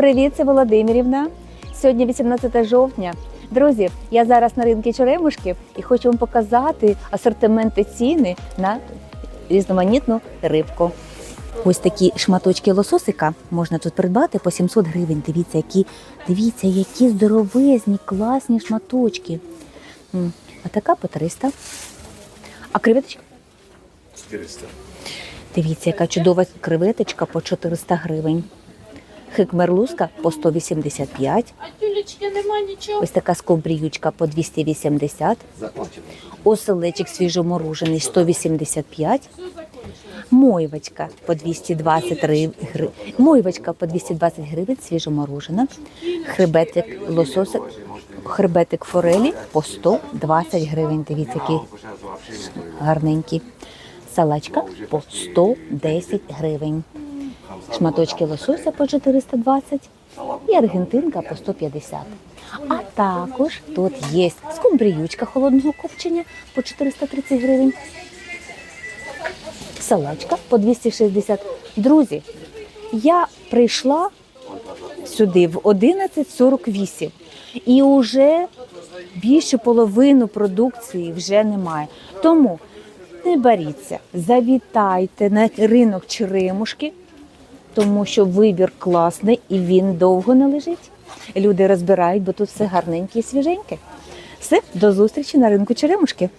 Привіт, це Володимирівна. Сьогодні 18 жовтня. Друзі, я зараз на ринку Черемушки і хочу вам показати асортименти ціни на різноманітну рибку. Ось такі шматочки лососика можна тут придбати по 700 гривень. Дивіться, які, дивіться, які здоровезні, класні шматочки. А така по 300. А креветочка? 400. Дивіться, яка чудова креветочка по 400 гривень. Хикмерлузка по 185. А тюлечки нема нічого. Ось така скумбріючка по 280. Закончено. Оселечик свіжоморожений 185. Мойвочка по 220 гривень. Мойвочка по 220 гривень свіжоморожена. Хребетик лососик, хребетик форелі по 120 гривень. Дивіться, який гарненький. Салачка по 110 гривень. Шматочки лосося по 420 і аргентинка по 150. А також тут є скумбріючка холодного копчення по 430 гривень. Салачка по 260. Друзі, я прийшла сюди в 11.48 і вже більше половину продукції вже немає. Тому не боріться, завітайте на ринок Черемушки, тому що вибір класний і він довго не лежить. Люди розбирають, бо тут все гарненьке і свіженьке. Все, до зустрічі на ринку Черемушки.